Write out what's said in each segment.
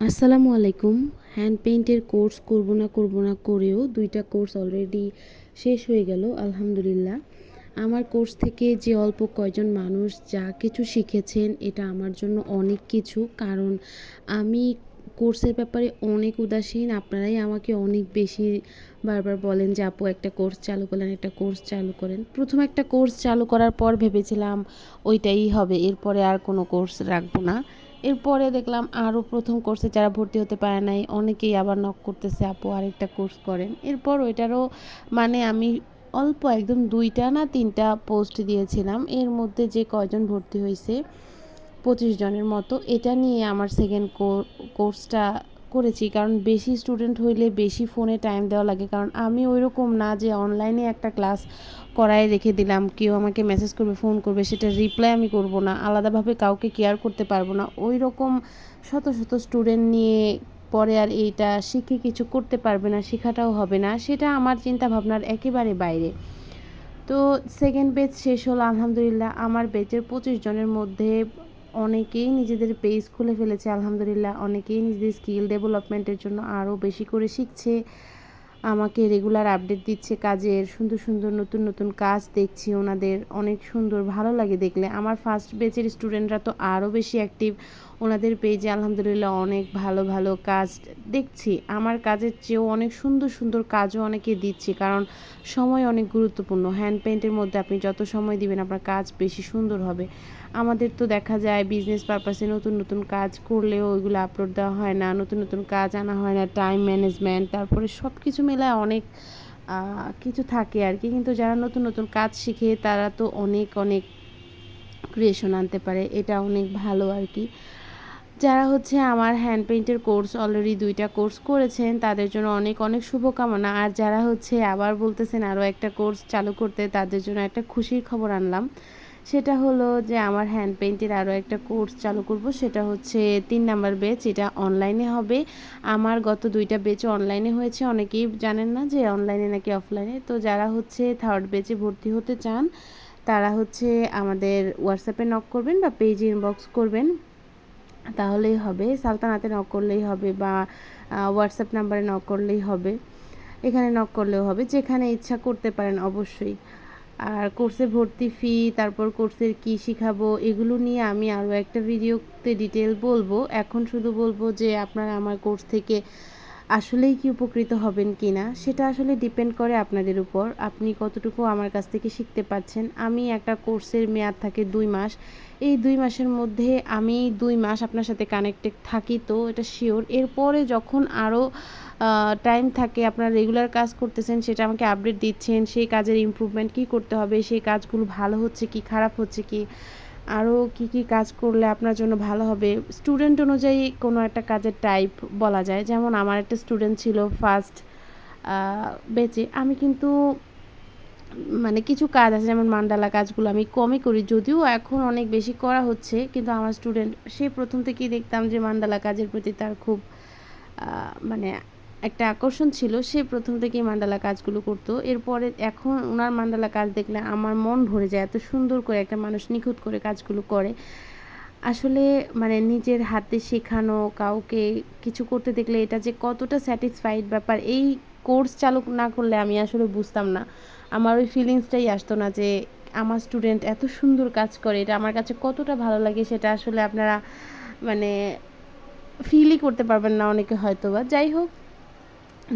আসসালামু আলাইকুম। হ্যান্ড পেইন্টের কোর্স করব না করব না করেও দুইটা কোর্স অলরেডি শেষ হয়ে গেল, আলহামদুলিল্লাহ। আমার কোর্স থেকে যে অল্প কয়জন মানুষ যা কিছু শিখেছেন, এটা আমার জন্য অনেক কিছু। কারণ আমি কোর্সের ব্যাপারে অনেক উদাসীন। আপনারাই আমাকে অনেক বেশি বারবার বলেন যে, আপু, একটা কোর্স চালু করলেন, একটা কোর্স চালু করেন। প্রথম একটা কোর্স চালু করার পর ভেবেছিলাম ওইটাই হবে। এরপরে আর কোনো কোর্স রাখব না। এরপরে দেখলাম আরও প্রথম কোর্সে যারা ভর্তি হতে পারে নাই, অনেকেই আবার নক করতেছে, আপু, আরেকটা কোর্স করেন। এরপর ওইটারও মানে আমি অল্প একদম দুইটা না তিনটা পোস্ট দিয়েছিলাম। এর মধ্যে যে কয়জন ভর্তি হয়েছে, পঁচিশ জনের মতো। এটা নিয়ে আমার সেকেন্ড কোর্সটা করেছি, কারণ বেশি স্টুডেন্ট হইলে বেশি ফোনে টাইম দেওয়া লাগে। কারণ আমি ওই রকম না যে অনলাইনে একটা ক্লাস করায় রেখে দিলাম, কেউ আমাকে মেসেজ করবে ফোন করবে, সেটা রিপ্লাই আমি করব না, আলাদাভাবে কাউকে কেয়ার করতে পারব না। ওই রকম শত শত স্টুডেন্ট নিয়ে পরে আর এইটা শিখে কিছু করতে পারবে না, শেখাটাও হবে না, সেটা আমার চিন্তা ভাবনার একেবারে বাইরে। তো সেকেন্ড বেচ শেষ হলো, আলহামদুলিল্লাহ, আমার বেচের পঁচিশ জনের মধ্যে অনেকেই নিজেদের পেজ খুলে ফেলেছে, আলহামদুলিল্লাহ। অনেকেই নিজেদের স্কিল ডেভেলপমেন্টের জন্য আরও বেশি করে শিখছে, আমাকে রেগুলার আপডেট দিচ্ছে কাজের, সুন্দর সুন্দর নতুন নতুন কাজ দেখছি ওনাদের, অনেক সুন্দর, ভালো লাগে দেখলে। আমার ফার্স্ট বেচের স্টুডেন্টরা তো আরও বেশি অ্যাক্টিভ ওনাদের পেজে আলহামদুলিল্লাহ অনেক ভালো ভালো কাজ দেখছি। আমার কাজের চেয়েও অনেক সুন্দর সুন্দর কাজও অনেকে দিচ্ছি কারণ সময় অনেক গুরুত্বপূর্ণ। হ্যান্ড পেন্টের মধ্যে আপনি যত সময় দিবেন আপনার কাজ বেশি সুন্দর হবে। আমাদের তো দেখা যায় বিজনেস পারপাসে নতুন নতুন কাজ করলেও ওইগুলো আপলোড দেওয়া হয় না, নতুন নতুন কাজ আনা হয় না টাইম ম্যানেজমেন্ট তারপরে সব কিছু মেলায় অনেক কিছু থাকে আর কি কিন্তু যারা নতুন নতুন কাজ শিখে তারা তো অনেক অনেক ক্রিয়েশন আনতে পারে। এটা অনেক ভালো আর কি যারা হচ্ছে আমার হ্যান্ড পেইন্টের কোর্স অলরেডি দুইটা কোর্স করেছেন, তাদের জন্য অনেক অনেক শুভকামনা। আর যারা হচ্ছে আবার বলতেছেন আরও একটা কোর্স চালু করতে, তাদের জন্য একটা খুশির খবর আনলাম। সেটা হলো যে আমার হ্যান্ড পেইন্টের আরও একটা কোর্স চালু করব, সেটা হচ্ছে তিন নাম্বার বেচ এটা অনলাইনে হবে। আমার গত দুইটা বেচ অনলাইনে হয়েছে। অনেকেই জানেন না যে অনলাইনে নাকি অফলাইনে তো যারা হচ্ছে থার্ড বেচে ভর্তি হতে চান, তারা হচ্ছে আমাদের হোয়াটসঅ্যাপে নক করবেন বা পেজে ইনবক্স করবেন। তাহলেই হবে। সালতানাতে নক করলেই হবে বা হোয়াটসঅ্যাপ নাম্বারে নক করলেই হবে। এখানে নক করলেও হবে। যেখানে ইচ্ছা করতে পারেন অবশ্যই। আর কোর্সে ভর্তি ফি তারপর কোর্সের কি শিখাবো, এগুলো নিয়ে আমি আরও একটা ভিডিওতে ডিটেল বলব। এখন শুধু বলব যে, আপনারা আমার কোর্স থেকে আসলেই কি উপকৃত হবেন কি না, সেটা আসলে ডিপেন্ড করে আপনাদের উপর। আপনি কতটুকু আমার কাছ থেকে শিখতে পাচ্ছেন আমি একটা কোর্সের মেয়াদ থাকে দুই মাস। এই দুই মাসের মধ্যে আমি দুই মাস আপনার সাথে কানেক্টেড থাকি, তো এটা শিওর এরপরে যখন আরও টাইম থাকে, আপনারা রেগুলার কাজ করতেছেন, সেটা আমাকে আপডেট দিচ্ছেন, সেই কাজের ইম্প্রুভমেন্ট কী করতে হবে, সেই কাজগুলো ভালো হচ্ছে কি, খারাপ হচ্ছে কি। আরও কি কি কাজ করলে আপনার জন্য ভালো হবে? স্টুডেন্ট অনুযায়ী কোনো একটা কাজের টাইপ বলা যায়। যেমন আমার একটা স্টুডেন্ট ছিল ফার্স্ট বেচে আমি কিন্তু মানে কিছু কাজ আছে, যেমন মান্ডালা কাজগুলো আমি কমই করি। যদিও এখন অনেক বেশি করা হচ্ছে, কিন্তু আমার স্টুডেন্ট সে প্রথম থেকেই দেখতাম যে মান্ডালা কাজের প্রতি তার খুব মানে একটা আকর্ষণ ছিল, সে প্রথম থেকেই মান্ডালা কাজগুলো করতো। এরপরে এখন ওনার মান্ডালা কাজ দেখলে আমার মন ভরে যায়, এত সুন্দর করে একটা মানুষ নিখুঁত করে কাজগুলো করে। আসলে মানে নিজের হাতে শেখানো, কাউকে কিছু করতে দেখলে এটা যে কতটা স্যাটিসফাইড ব্যাপার, এই কোর্স চালু না করলে আমি আসলে বুঝতাম না। আমার ওই ফিলিংসটাই আসতো না যে আমার স্টুডেন্ট এত সুন্দর কাজ করে, এটা আমার কাছে কতটা ভালো লাগে সেটা আসলে আপনারা মানে ফিলই করতে পারবেন না অনেকে হয়তো বা যাই হোক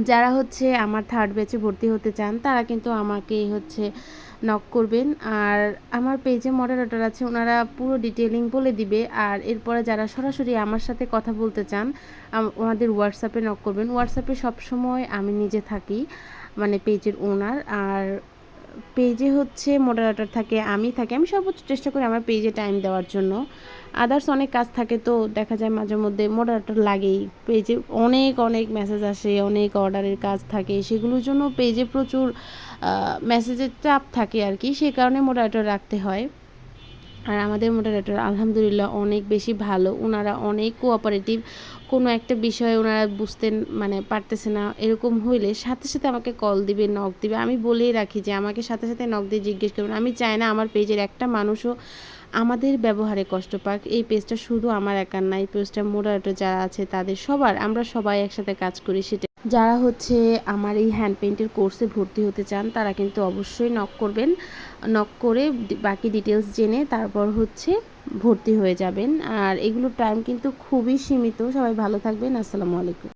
যারা হচ্ছে আমার থার্ড ব্যাচে ভর্তি হতে চান, তারা কিন্তু আমাকে হচ্ছে নক করবেন। আর আমার পেজে মডারেটর আছে, ওনারা পুরো ডিটেলিং বলে দিবে। আর এরপরে যারা সরাসরি আমার সাথে কথা বলতে চান ওনাদের হোয়াটসঅ্যাপে নক করবেন। হোয়াটসঅ্যাপে সবসময় আমি নিজে থাকি মানে পেজের ওনার আর পেজে হচ্ছে মডারেটর থাকে, আমি থাকি, আমি সর্বোচ্চ চেষ্টা করি আমার পেজে টাইম দেওয়ার জন্য। আদার্স অনেক কাজ থাকে তো দেখা যায় মাঝে মধ্যে মডারেটর লাগেই। পেজে অনেক অনেক মেসেজ আসে, অনেক অর্ডারের কাজ থাকে, সেগুলোর জন্য পেজে প্রচুর মেসেজের চাপ থাকে আর কি সেই কারণে মডারেটর রাখতে হয়। আর আমাদের মডারেটর আলহামদুলিল্লাহ অনেক বেশি ভালো। ওনারা অনেক কোঅপারেটিভ কোনো একটা বিষয়ে ওনারা বুঝতে মানে পারতেছে না, এরকম হইলে সাথে সাথে আমাকে কল দিবে নক দিবে। আমি বলেই রাখি যে আমাকে সাথে সাথে নক দিয়ে জিজ্ঞেস করবেন। আমি চাই না আমার পেজের একটা মানুষও আমাদের ব্যবহারে কষ্ট পাক। এই পেজটা শুধু আমার একার না, এই পেজটা মোডারেটর যারা আছে তাদের সবার, আমরা সবাই একসাথে কাজ করি সেটা যারা হচ্ছে আমার এই হ্যান্ড পেন্টের কোর্সে ভর্তি হতে চান, তারা কিন্তু অবশ্যই নক করবেন। নক করে বাকি ডিটেলস জেনে তারপর হচ্ছে ভর্তি হয়ে যাবেন। আর এগুলোর টাইম কিন্তু খুবই সীমিত। সবাই ভালো থাকবেন। আসসালামু আলাইকুম।